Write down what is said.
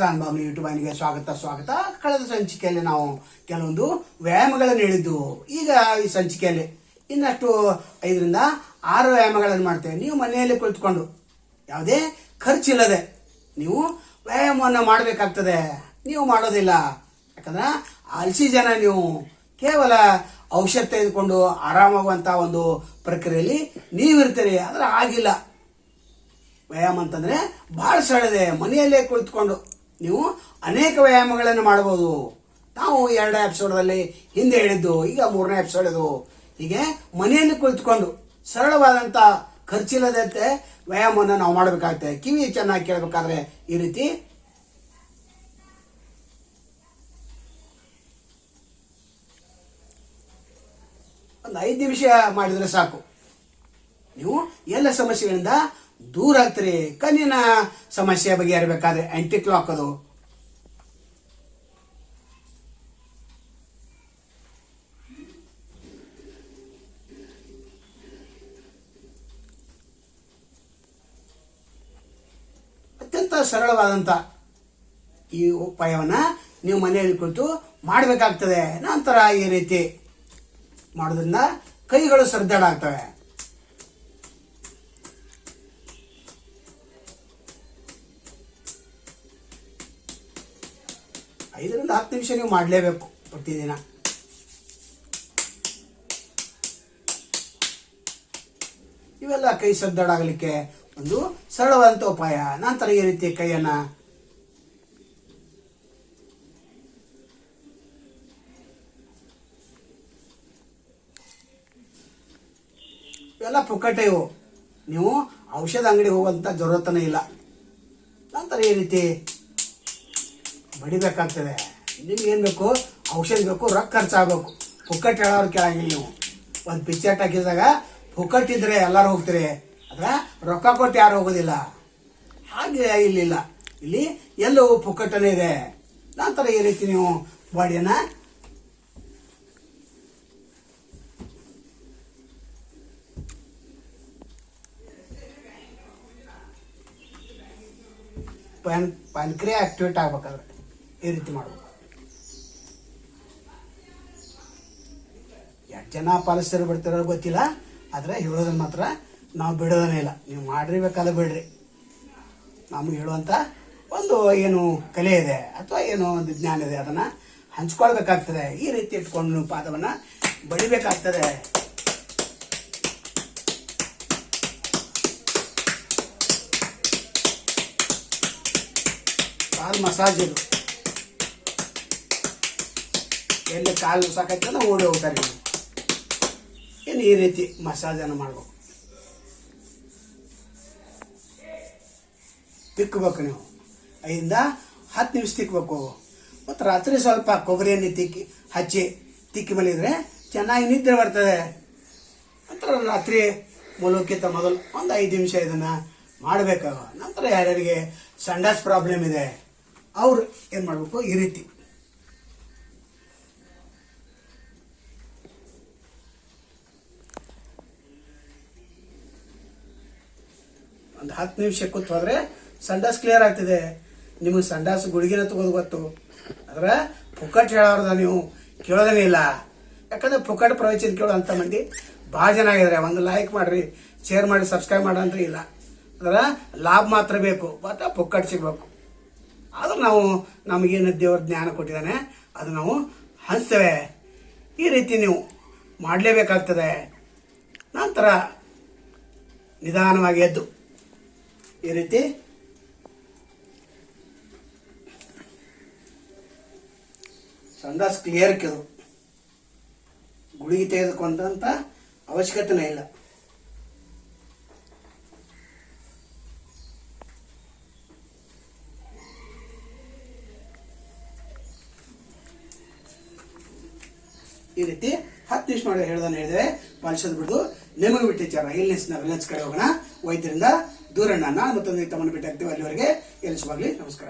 Sudhan Babu YouTube ಅನಿಗೆ ಸ್ವಾಗತ ಸ್ವಾಗತ. ಕಳೆದ ಸಂಚಿಕೆಯಲ್ಲಿ ನಾವು ಕೆಲವೊಂದು ವ್ಯಾಯಾಮಗಳನ್ನು ಹೇಳಿದ್ದು. ಈಗ ಈ ಸಂಚಿಕೆಯಲ್ಲಿ ಇನ್ನಷ್ಟು ಐದರಿಂದ ಆರು ವ್ಯಾಯಾಮಗಳನ್ನು ಮಾಡ್ತೇವೆ. ನೀವು ಮನೆಯಲ್ಲಿ ಕುಳಿತುಕೊಂಡು ಯಾವುದೇ ಖರ್ಚಿಲ್ಲದೆ ನೀವು ವ್ಯಾಯಾಮವನ್ನು ಮಾಡಬೇಕಾಗ್ತದೆ. ನೀವು ಮಾಡೋದಿಲ್ಲ. ಯಾಕಂದ್ರೆ ಆಲ್ಸಿ ಜನ ನೀವು ಕೇವಲ ಔಷಧ ತೆಗೆದುಕೊಂಡು ಆರಾಮಾಗುವಂಥ ಒಂದು ಪ್ರಕ್ರಿಯೆಯಲ್ಲಿ ನೀವಿರ್ತೀರಿ ಆದ್ರೆ ಆಗಿಲ್ಲ. ವ್ಯಾಯಾಮ ಅಂತಂದ್ರೆ ಬಹಳ ಸರಳಿದೆ ಮನೆಯಲ್ಲೇ ಕುಳಿತುಕೊಂಡು ನೀವು ಅನೇಕ ವ್ಯಾಯಾಮಗಳನ್ನು ಮಾಡಬಹುದು. ನಾವು ಎರಡನೇ ಎಪಿಸೋಡಲ್ಲಿ ಹಿಂದೆ ಹೇಳಿದ್ದು, ಈಗ ಮೂರನೇ ಎಪಿಸೋಡ್ ಇದು. ಹೀಗೆ ಮನೆಯಲ್ಲಿ ಕುಳಿತುಕೊಂಡು ಸರಳವಾದಂಥ ಖರ್ಚಿಲ್ಲದಂತೆ ವ್ಯಾಯಾಮವನ್ನು ನಾವು ಮಾಡಬೇಕಾಗ್ತದೆ. ಕಿವಿ ಚೆನ್ನಾಗಿ ಕೇಳಬೇಕಾದ್ರೆ ಈ ರೀತಿ. ಒಂದು ಐದು ನಿಮಿಷ ಮಾಡಿದರೆ ಸಾಕು. ನೀವು ಎಲ್ಲ ಸಮಸ್ಯೆಗಳಿಂದ ದೂರ ಆಗ್ತೀರಿ. ಕಣ್ಣಿನ ಸಮಸ್ಯೆ ಬಗೆಹರಬೇಕಾದ್ರೆ ಆಂಟಿ ಕ್ಲಾಕ್ ಅದು. ಅತ್ಯಂತ ಸರಳವಾದಂಥ ಈ ಉಪಾಯವನ್ನ ನೀವು ಮನೆಯಲ್ಲಿ ಕುಳಿತು ಮಾಡಬೇಕಾಗ್ತದೆ. ನಂತರ ಈ ರೀತಿ ಮಾಡೋದ್ರಿಂದ ಕೈಗಳು ಸರದಾಡ ಐದರಿಂದ ಹತ್ತು ನಿಮಿಷ ನೀವು ಮಾಡಲೇಬೇಕು ಪ್ರತಿದಿನ. ಇವೆಲ್ಲ ಕೈ ಸದ್ದಾಡಾಗಲಿಕ್ಕೆ ಒಂದು ಸರಳವಾದಂಥ ಉಪಾಯ. ನಂತರ ಈ ರೀತಿ ಕೈಯನ್ನ ಇವೆಲ್ಲ ಪುಕ್ಕಟೆ ನೀವು ಔಷಧ ಅಂಗಡಿ ಹೋಗುವಂಥ ಜರೂರತನೇ ಇಲ್ಲ. ನಂತರ ಈ ರೀತಿ ಬಡಿಬೇಕಾಗ್ತದೆ. ನಿಮ್ಗೆ ಏನು ಬೇಕು? ಔಷಧಿ ಬೇಕು, ರೊಕ್ಕ ಖರ್ಚಾಗಬೇಕು. ಪುಕ್ಕಟ್ ಹೇಳೋರು ಕೇಳಂಗಿಲ್ಲ ನೀವು. ಒಂದು ಪಿಚ್ಚರ್ ಹಾಕಿದಾಗ ಪುಕ್ಕಟ್ ಇದ್ರೆ ಎಲ್ಲರೂ ಹೋಗ್ತೀರಿ. ಆದ್ರೆ ರೊಕ್ಕ ಕೊಟ್ಟು ಯಾರು ಹೋಗೋದಿಲ್ಲ. ಹಾಗೆ ಇಲ್ಲಿಲ್ಲ. ಇಲ್ಲಿ ಎಲ್ಲವೂ ಪುಕ್ಕಟ್ಟನೇ ಇದೆ. ನಂತರ ಈ ರೀತಿ ನೀವು ಬಾಡಿಯನ್ನ ಪ್ಯಾನ್ ಪ್ಯಾನ್ಕ್ರಿಯಾ ಆಕ್ಟಿವೇಟ್ ಆಗ್ಬೇಕಾದ್ರೆ. ಈ ರೀತಿ ಮಾಡಬೇಕು. ಎಷ್ಟು ಜನ ಪಾಲಿಸ್ತಾರೆ ಬಿಡ್ತಾರೋ ಗೊತ್ತಿಲ್ಲ, ಆದರೆ ಹೇಳೋದನ್ನ ಮಾತ್ರ ನಾವು ಬಿಡೋದನ್ನೇ ಇಲ್ಲ. ನೀವು ಮಾಡ್ರಿ ಬೇಕಾದ್ರೆ ಬಿಡ್ರಿ. ನಮ್ಗೆ ಹೇಳುವಂಥ ಒಂದು ಏನು ಕಲೆ ಇದೆ, ಅಥವಾ ಏನೋ ಒಂದು ಜ್ಞಾನ ಇದೆ, ಅದನ್ನು ಹಂಚ್ಕೊಳ್ಬೇಕಾಗ್ತದೆ. ಈ ರೀತಿ ಇಟ್ಕೊಂಡು ನೀವು ಪಾದವನ್ನು ಬಡಿಬೇಕಾಗ್ತದೆ. ಮಸಾಜ್ ಇದು ಎಲ್ಲಿ ಕಾಲು ಸಾಕೈತಲ್ಲ ಓಡಿ ಹೋಗ್ತಾರೆ ಏನು ಈ ರೀತಿ ಮಸಾಜನ್ನು ಮಾಡ್ಬೇಕು. ತಿಕ್ಕಬೇಕು ನೀವು. ಐದಿಂದ ಹತ್ತು ನಿಮಿಷ ತಿಕ್ಕಬೇಕು ಮತ್ತು ರಾತ್ರಿ ಸ್ವಲ್ಪ ಕೊಬ್ಬರಿ ಎಣ್ಣೆ ತಿಕ್ಕಿ, ಹಚ್ಚಿ ತಿಕ್ಕಿ ಮಲಗಿದ್ರೆ ಚೆನ್ನಾಗಿ ನಿದ್ರೆ ಬರ್ತದೆ. ನಂತರ ರಾತ್ರಿ ಮೂಲಕ್ಕಿಂತ ಮೊದಲು ಒಂದು ಐದು ನಿಮಿಷ ಇದನ್ನು ಮಾಡಬೇಕು. ನಂತರ ಯಾರ್ಯಾರಿಗೆ ಸಂಡಾಸ್ ಪ್ರಾಬ್ಲಮ್ ಇದೆ, ಅವರು ಏನು ಮಾಡಬೇಕು? ಈ ರೀತಿ. ಒಂದು ಹತ್ತು ನಿಮಿಷ ಕೂತ್ ಹೋದ್ರೆ ಸಂಡಾಸ್ ಕ್ಲಿಯರ್ ಆಗ್ತಿದೆ. ನಿಮಗೆ ಸಂಡಾಸ್ ಗುಳಿಗೆನ ತಗೋದು ಗೊತ್ತು. ಆದ್ರೆ ಪುಕ್ಕಟ್ ಹೇಳೋರ್ದ ನೀವು ಕೇಳೋದೇನೇ ಇಲ್ಲ. ಯಾಕಂದ್ರೆ ಪುಕ್ಕಟ್ ಪ್ರವಚನ ಕೇಳೋಂಥ ಮಂದಿ ಭಾಳ ಜನ ಆಗಿದ್ದಾರೆ. ಒಂದು ಲೈಕ್ ಮಾಡ್ರಿ ಶೇರ್ ಮಾಡಿ ಸಬ್ಸ್ಕ್ರೈಬ್ ಮಾಡ್ರಿ ಇಲ್ಲ. ಅಂದ್ರೆ ಲಾಭ ಮಾತ್ರ ಬೇಕು. ಮತ್ತು ಪುಕ್ಕಟ್ ಸಿಗ್ಬೇಕು. ಆದ್ರೆ ನಾವು ನಮಗೇನು ದೇವ್ರ ಜ್ಞಾನ ಕೊಟ್ಟಿದ್ದಾನೆ, ಅದು ನಾವು ಹಂಚ್ತೇವೆ. ಈ ರೀತಿ ನೀವು ಮಾಡಲೇಬೇಕಾಗ್ತದೆ. ನಂತರ ನಿಧಾನವಾಗಿ ಎದ್ದು. ಈ ರೀತಿ ಸಂಡಾಸ್ ಕ್ಲಿಯರ್ ಕೆದು ಗುಳಿಗೆ ತೆಗೆದುಕೊಂಡಂತ ಅವಶ್ಯಕತೆನೇ ಇಲ್ಲ. ಈ ರೀತಿ ಹತ್ತು ನಿಮಿಷ ಮಾಡಿ ಹೇಳ್ದಾನೆ ಹೇಳಿದ್ರೆ ಪಾಲಿಸೋದು ಬಿಡುದು. ನಿಮಗೆ ಬಿಟ್ಟಿಚಾರ ಇಲ್ನೆಸ್ನ ರಿಲಯನ್ಸ್ ಕಡೆ ಹೋಗೋಣ. ವೈದ್ಯರಿಂದ ದೂರಣ್ಣ ನಾನು ಮತ್ತೊಂದು ತಮ್ಮನ್ನು ಭೇಟಿ ಆಗ್ತೀವಿ. ಅಲ್ಲಿವರೆಗೆ ಎಲ್ಲಿಸುವಾಗಲಿ ನಮಸ್ಕಾರ.